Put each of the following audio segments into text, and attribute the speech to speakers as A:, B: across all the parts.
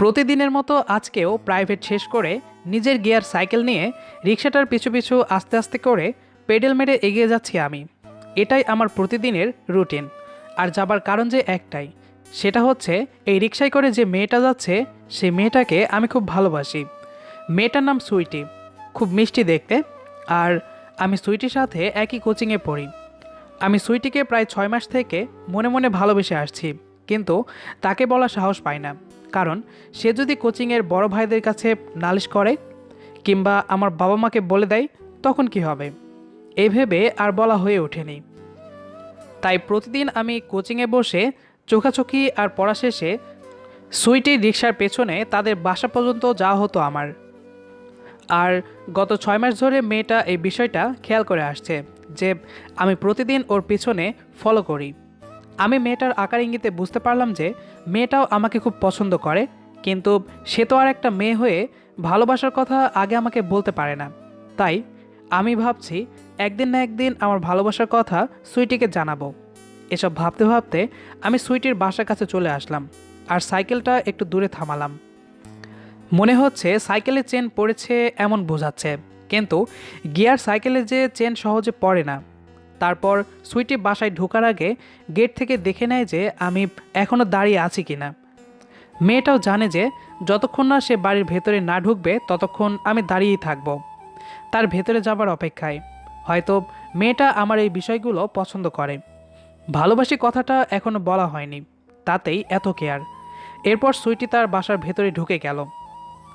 A: প্রতিদিনের মতো আজকেও প্রাইভেট শেষ করে নিজের গিয়ার সাইকেল নিয়ে রিক্সাটার পিছু পিছু আস্তে আস্তে করে পেডেল মেরে এগিয়ে যাচ্ছি আমি। এটাই আমার প্রতিদিনের রুটিন। আর যাবার কারণ যে একটাই, সেটা হচ্ছে এই রিক্সায় করে যে মেয়েটা যাচ্ছে, সেই মেয়েটাকে আমি খুব ভালোবাসি। মেয়েটার নাম সুইটি, খুব মিষ্টি দেখতে। আর আমি সুইটির সাথে একই কোচিংয়ে পড়ি। আমি সুইটিকে প্রায় ছয় মাস থেকে মনে মনে ভালোবেসে আসছি, কিন্তু তাকে বলা সাহস পাই না। কারণ সে যদি কোচিংয়ের বড় ভাইদের কাছে নালিশ করে কিংবা আমার বাবা মাকে বলে দেয়, তখন কি হবে? এই ভেবে আর বলা হয়ে ওঠেনি। তাই প্রতিদিন আমি কোচিংয়ে বসে চোখাচোখি আর পড়া শেষে সুইটির রিক্সার পেছনে তাদের বাসা পর্যন্ত যাওয়া হতো আমার। আর গত ছয় মাস ধরে মেয়েটা এই বিষয়টা খেয়াল করে আসছে যে আমি প্রতিদিন ওর পিছনে ফলো করি। আমি মেয়েটার আকার ইঙ্গিতে বুঝতে পারলাম যে মেয়েটাও আমাকে খুব পছন্দ করে, কিন্তু সে তো আর একটা মেয়ে হয়ে ভালোবাসার কথা আগে আমাকে বলতে পারে না। তাই আমি ভাবছি একদিন না একদিন আমার ভালোবাসার কথা সুইটিকে জানাব। এসব ভাবতে ভাবতে আমি সুইটির বাসার কাছে চলে আসলাম আর সাইকেলটা একটু দূরে থামালাম। মনে হচ্ছে সাইকেলের চেন পড়েছে এমন বোঝাচ্ছে, কিন্তু গিয়ার সাইকেলে যে চেন সহজে পড়ে না। তারপর সুইটি বাসায় ঢোকার আগে গেট থেকে দেখে নেয় যে আমি এখনও দাঁড়িয়ে আছি কিনা মেয়েটাও জানে যে যতক্ষণ না সে বাড়ির ভেতরে না ঢুকবে, ততক্ষণ আমি দাঁড়িয়েই থাকব। তার ভেতরে যাবার অপেক্ষায় হয়তো মেয়েটা আমার এই বিষয়গুলো পছন্দ করে। ভালোবাসি কথাটা এখনও বলা হয়নি, তাতেই এত কেয়ার। এরপর সুইটি তার বাসার ভেতরে ঢুকে গেল।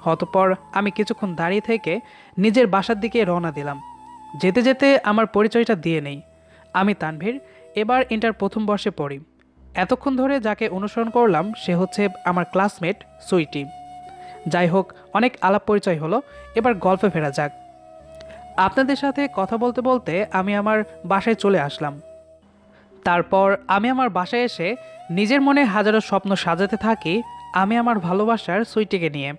A: অতপর আমি কিছুক্ষণ দাঁড়িয়ে থেকে নিজের বাসার দিকে রওনা দিলাম। যেতে যেতে আমার পরিচয়টা দিয়ে নেই। আমি তানভীর, এবার ইন্টার প্রথম বর্ষে পড়ি। এতক্ষণ ধরে যাকে অনুসরণ করলাম, সে হচ্ছে আমার ক্লাসমেট সুইটি। যাই হোক, অনেক আলাপ পরিচয় হলো, এবার গল্পে ফেরা যাক। আপনাদের সাথে কথা বলতে বলতে আমি আমার বাসায় চলে আসলাম। তারপর আমি আমার বাসায় এসে নিজের মনে হাজারো স্বপ্ন সাজাতে থাকি আমি আমার ভালোবাসার সুইটিকে নিয়ে।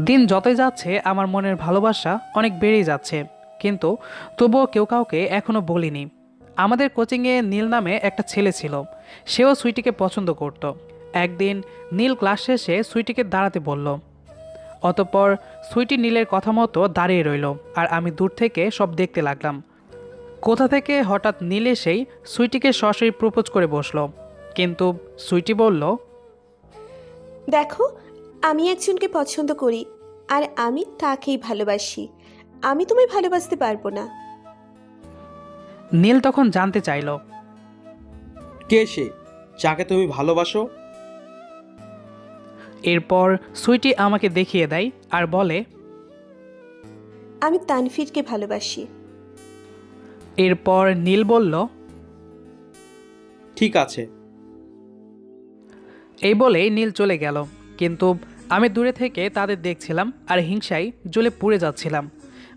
A: দিন যতই যাচ্ছে, আমার মনের ভালোবাসা অনেক বেড়েই যাচ্ছে। কিন্তু তবুও কেউ কাউকে এখনও বলিনি। আমাদের কোচিংয়ে নীল নামে একটা ছেলে ছিল। সেও সুইটিকে পছন্দ করত। একদিন নীল ক্লাস শেষে সুইটিকে দাঁড়াতে বলল, অতপর সুইটি নীলের কথা মতো দাঁড়িয়ে রইল আর আমি দূর থেকে সব দেখতে লাগলাম। কোথা থেকে হঠাৎ নীল এসেই সুইটিকে সরাসরি প্রপোজ করে বসল। কিন্তু সুইটি বলল,
B: দেখো, আমি একজনকে পছন্দ করি আর আমি তাকেই ভালোবাসি। আমি তোমায় ভালোবাসতে পারব না।
A: নীল তখন জানতে চাইল।
C: কে সে? যাকে তুমি ভালোবাসো?
A: এরপর সুইটি আমাকে দেখিয়ে দেয় আর বলে
B: আমি তানফিরকে ভালোবাসি।
A: এরপর নীল বলল
C: ঠিক আছে।
A: এই বলেই নীল চলে গেল। কিন্তু আমি দূরে থেকে তাদের দেখছিলাম আর হিংসায় জ্বলে পুড়ে যাচ্ছিলাম।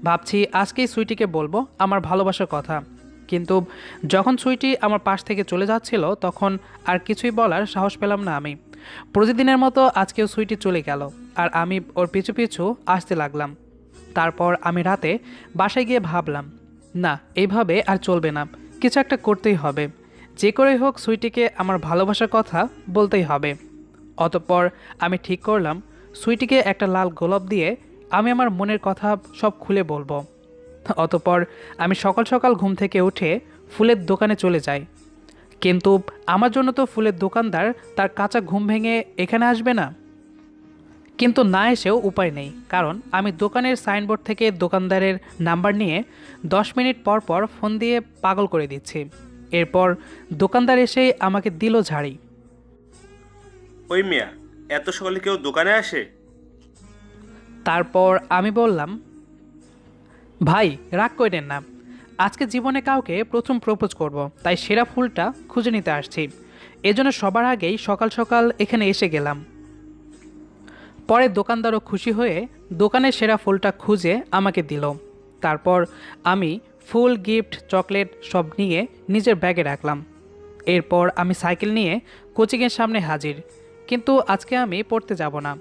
A: ভাবছি আজকেই সুইটিকে বলব আমার ভালোবাসার কথা। কিন্তু যখন সুইটি আমার পাশ থেকে চলে যাচ্ছিল, তখন আর কিছুই বলার সাহস পেলাম না আমি। প্রতিদিনের মতো আজকেও সুইটি চলে গেল, আর আমি ওর পিছু পিছু আসতে লাগলাম। তারপর আমি রাতে বাসায় গিয়ে ভাবলাম, না, এইভাবে আর চলবে না, কিছু একটা করতেই হবে। যে করেই হোক সুইটিকে আমার ভালোবাসার কথা বলতেই হবে। অতঃপর আমি ঠিক করলাম সুইটিকে একটা লাল গোলাপ দিয়ে আমি আমার মনের কথা সব খুলে বলব। অতঃপর আমি সকাল সকাল ঘুম থেকে উঠে ফুলের দোকানে চলে যাই। কিন্তু আমার জন্য তো ফুলের দোকানদার তার কাঁচা ঘুম ভেঙে এখানে আসবে না। কিন্তু না এসেও উপায় নেই কারণ আমি দোকানের সাইনবোর্ড থেকে দোকানদারের নাম্বার নিয়ে দশ মিনিট পর পর ফোন দিয়ে পাগল করে দিচ্ছি। এরপর দোকানদার এসেই আমাকে দিল ঝাড়ি।
D: ওই মিয়া এত সকালে কেউ দোকানে আসে?
A: তারপর আমি বললাম ভাই, রাগ করেন না। আজকে জীবনে কাউকে প্রথম প্রপোজ করব, তাই সেরা ফুলটা খুঁজে নিতে আসছি। এজন্য সবার আগেই সকাল সকাল এখানে এসে গেলাম। পরে দোকানদারও খুশি হয়ে দোকানের সেরা ফুলটা খুঁজে আমাকে দিল। তারপর আমি ফুল, গিফট, চকলেট সব নিয়ে নিজের ব্যাগে রাখলাম। এরপর আমি সাইকেল নিয়ে কোচিংয়ের সামনে হাজির। কিন্তু আজকে আমি পড়তে যাব না।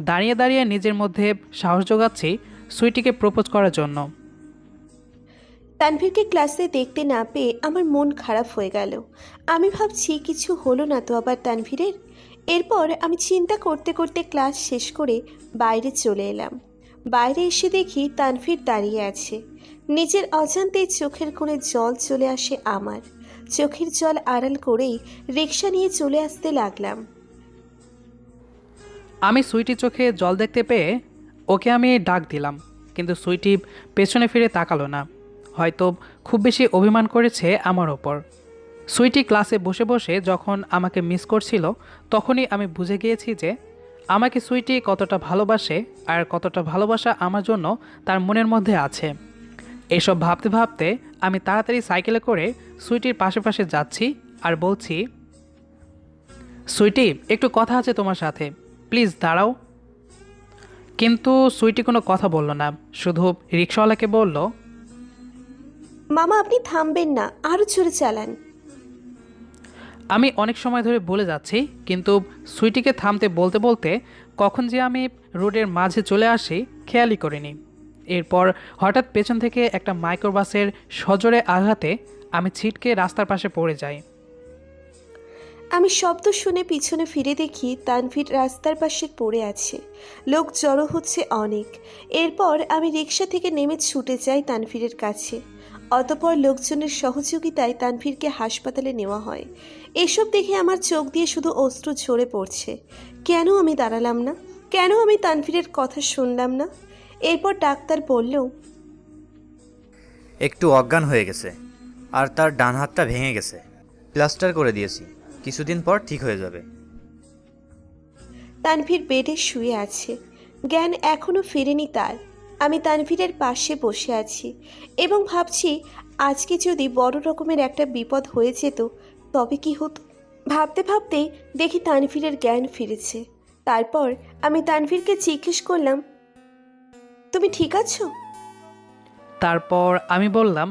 A: দাঁড়িয়ে দাঁড়িয়ে নিজের মধ্যে সাহস যোগাচ্ছি সুইটিকে প্রপোজ করার জন্য।
B: তানভীরকে ক্লাসে দেখতে না পেয়ে আমার মন খারাপ হয়ে গেল। আমি ভাবছি কিছু হলো না তো আবার তানভীরের? এরপর আমি চিন্তা করতে করতে ক্লাস শেষ করে বাইরে চলে এলাম। বাইরে এসে দেখি তানভীর দাঁড়িয়ে আছে। নিজের অজান্তেই চোখের কোণে জল চলে আসে আমার। চোখের জল আড়াল করেই রিক্সা নিয়ে চলে আসতে লাগলাম।
A: আমি সুইটি চোখে জল দেখতে পেয়ে ওকে আমি ডাক দিলাম, কিন্তু সুইটি পেছনে ফিরে তাকালো না। হয়তো খুব বেশি অভিমান করেছে আমার ওপর। সুইটি ক্লাসে বসে বসে যখন আমাকে মিস করছিল, তখনই আমি বুঝে গিয়েছি যে আমাকে সুইটি কতটা ভালোবাসে আর কতটা ভালোবাসা আমার জন্য তার মনের মধ্যে আছে। এসব ভাবতে ভাবতে আমি তাড়াতাড়ি সাইকেলে করে সুইটির পাশে পাশে যাচ্ছি আর বলছি, সুইটি, একটু কথা আছে তোমার সাথে। প্লিজ দাঁড়াও। কিন্তু সুইটি কোনো কথা বলল না, শুধু রিক্সাওয়ালাকে বলল
B: মামা আপনি থামবেন না আরও জোরে চালান।
A: আমি অনেক সময় ধরে বলে যাচ্ছি কিন্তু সুইটিকে থামতে বলতে বলতে কখন যে আমি রোডের মাঝে চলে আসি খেয়ালই করিনি। এরপর হঠাৎ পেছন থেকে একটা মাইক্রোবাসের সজোরে আঘাতে আমি ছিটকে রাস্তার পাশে পড়ে যাই।
B: আমি শব্দ শুনে পিছনে ফিরে দেখি তানভীর রাস্তার পাশে পড়ে আছে। লোক জড়ো হচ্ছে অনেক। এরপর আমি রিক্সা থেকে নেমে ছুটে যাই তানভীরের কাছে। অতপর লোকজনের সহযোগিতায় তানভীরকে হাসপাতালে নেওয়া হয়। এসব দেখে আমার চোখ দিয়ে শুধু অশ্রু ঝরে পড়ছে। কেন আমি দাঁড়ালাম না? কেন আমি তানভীরের কথা শুনলাম না? এরপর ডাক্তার বললেও
E: একটু অজ্ঞান হয়ে গেছে আর তার ডান হাতটা ভেঙে গেছে। প্লাস্টার করে দিয়েছি কিছুদিন পর ঠিক হয়ে যাবে।
B: তানভীর বেডে শুয়ে আছে। জ্ঞান এখনও ফেরেনি তার। আমি তানভীরের পাশে বসে আছি এবং ভাবছি আজকে যদি বড় রকমের একটা বিপদ হয়ে যেত তবে কি হতো? ভাবতে ভাবতেই দেখি তানভীরের জ্ঞান ফিরেছে। তারপর আমি তানভীরকে জিজ্ঞেস করলাম তুমি ঠিক আছো?
A: তারপর আমি বললাম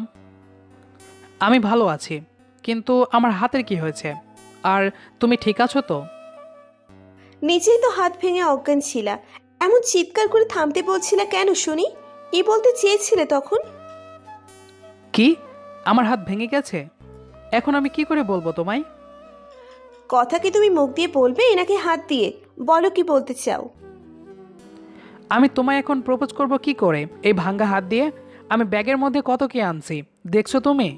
A: আমি ভালো আছি কিন্তু আমার হাতের কি হয়েছে? আর তুমি ঠিক আছো তো?
B: নিজেই তো হাত ভেঙে অজ্ঞান ছিলা এমন চিৎকার করে থামতে বলছিলা কেন শুনি? কি বলতে চেয়েছিলে তখন?
A: কি? আমার হাত ভেঙে গেছে? এখন আমি কি করে বলব তোমায়?
B: কথা কি তুমি মুখ দিয়ে বলবে নাকি হাত দিয়ে? বলো কি বলতে চাও?
A: আমি তোমায় এখন প্রপোজ করব কি করে? এই ভাঙ্গা হাত দিয়ে? আমি ব্যাগের মধ্যে কত কি আনছি? দেখছ তুমি?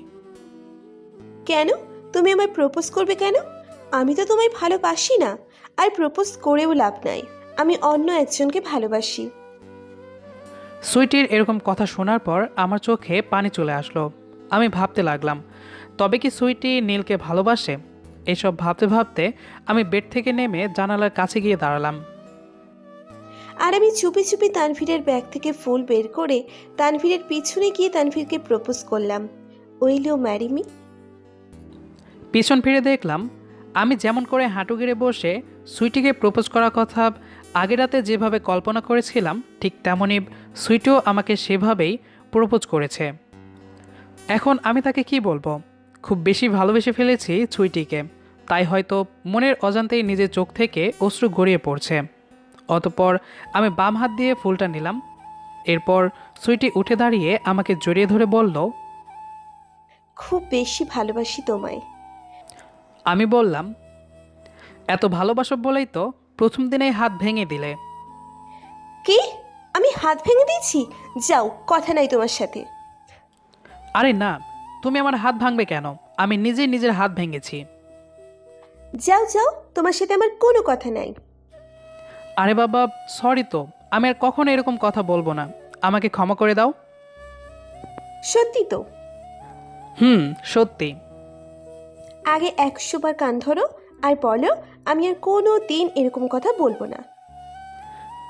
B: কেন? তুমি আমায় প্রপোজ করবে কেন? আমি তো তোমায় ভালোবাসি না। আর প্রপোজ করেও লাভ নাই। আমি অন্য একজনকে ভালোবাসি।
A: সুইটির এরকম কথা শোনার পর আমার চোখে পানি চলে আসলো। আমি ভাবতে লাগলাম তবে কি সুইটি নীলকে ভালোবাসে? এসব ভাবতে ভাবতে আমি বেড থেকে নেমে জানালার কাছে গিয়ে দাঁড়ালাম।
B: আর আমি চুপি চুপি তানভীরের ব্যাগ থেকে ফুল বের করে তানভীরের পিছনে গিয়ে তানভীরকে প্রপোজ করলাম। উইল ইউ ম্যারি মি
A: পিছন ফিরে দেখলাম আমি যেমন করে হাঁটু গেড়ে বসে সুইটিকে প্রপোজ করার কথা আগের রাতে যেভাবে কল্পনা করেছিলাম ঠিক তেমনই সুইটও আমাকে সেভাবেই প্রপোজ করেছে। এখন আমি তাকে কি বলব? খুব বেশি ভালোবেসে ফেলেছি সুইটিকে। তাই হয়তো মনের অজান্তেই নিজের চোখ থেকে অশ্রু গড়িয়ে পড়ছে। অতপর আমি বাম হাত দিয়ে ফুলটা নিলাম। এরপর সুইটি উঠে দাঁড়িয়ে আমাকে জড়িয়ে ধরে বলল
B: খুব বেশি ভালোবাসি তোমায়।
A: আমি বললাম এত ভালোবাসো বলেই তো প্রথম দিনেই হাত ভেঙে দিলে।
B: কি? আমি হাত ভেঙে দিয়েছি? যাও কথা নাই তোমার সাথে।
A: আরে না তুমি আমার হাত ভাঙবে কেন? আমি নিজেই নিজের হাত ভেঙেছি।
B: যাও যাও তোমার সাথে আমার কোনো কথা নাই।
A: আরে বাবা সরি তো আমি আর কখনো এরকম কথা বলব না। আমাকে ক্ষমা করে দাও।
B: সত্যি তো?
A: হুম সত্যি।
B: আগে একশো বার কান ধরো আর বলো আমি আর কোনো দিন এরকম কথা বলব না।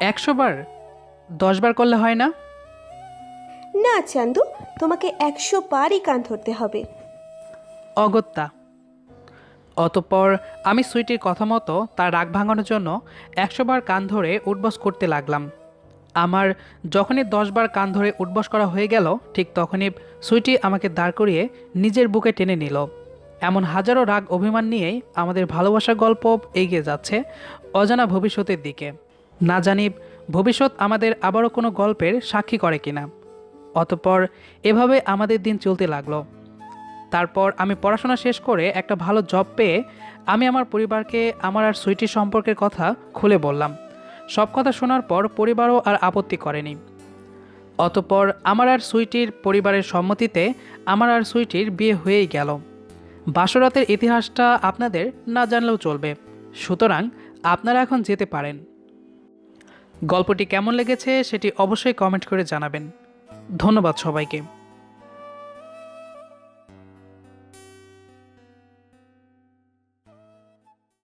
A: একশো বার? দশ বার করলে হয় না?
B: না চান্দু তোমাকে একশো বারই কান ধরতে হবে।
A: অগত্যা। অতঃপর আমি সুইটির কথা মতো তার রাগ ভাঙানোর জন্য একশোবার কান ধরে উঠবস করতে লাগলাম। আমার যখনই দশবার কান ধরে উঠবস করা হয়ে গেল ঠিক তখনই সুইটি আমাকে দাঁড় করিয়ে নিজের বুকে টেনে নিল। এমন হাজারো রাগ অভিমান নিয়েই আমাদের ভালোবাসার গল্প এগিয়ে যাচ্ছে অজানা ভবিষ্যতের দিকে। না জানি ভবিষ্যৎ আমাদের আবারও কোনো গল্পের সাক্ষী করে কিনা। অতপর এভাবে আমাদের দিন চলতে লাগল। তারপর আমি পড়াশোনা শেষ করে একটা ভালো জব পেয়ে আমি আমার পরিবারকে, আমার আর সুইটির সম্পর্কের কথা খুলে বললাম। সব কথা শোনার পর পরিবারও আর আপত্তি করেনি। অতপর আমার আর সুইটির পরিবারের সম্মতিতে আমার আর সুইটির বিয়ে হয়েই গেল। বাসরাতের ইতিহাসটা আপনাদের না জানলেও চলবে। সুতরাং আপনারা এখন যেতে পারেন। গল্পটি কেমন লেগেছে সেটি অবশ্যই কমেন্ট করে জানাবেন। ধন্যবাদ সবাইকে।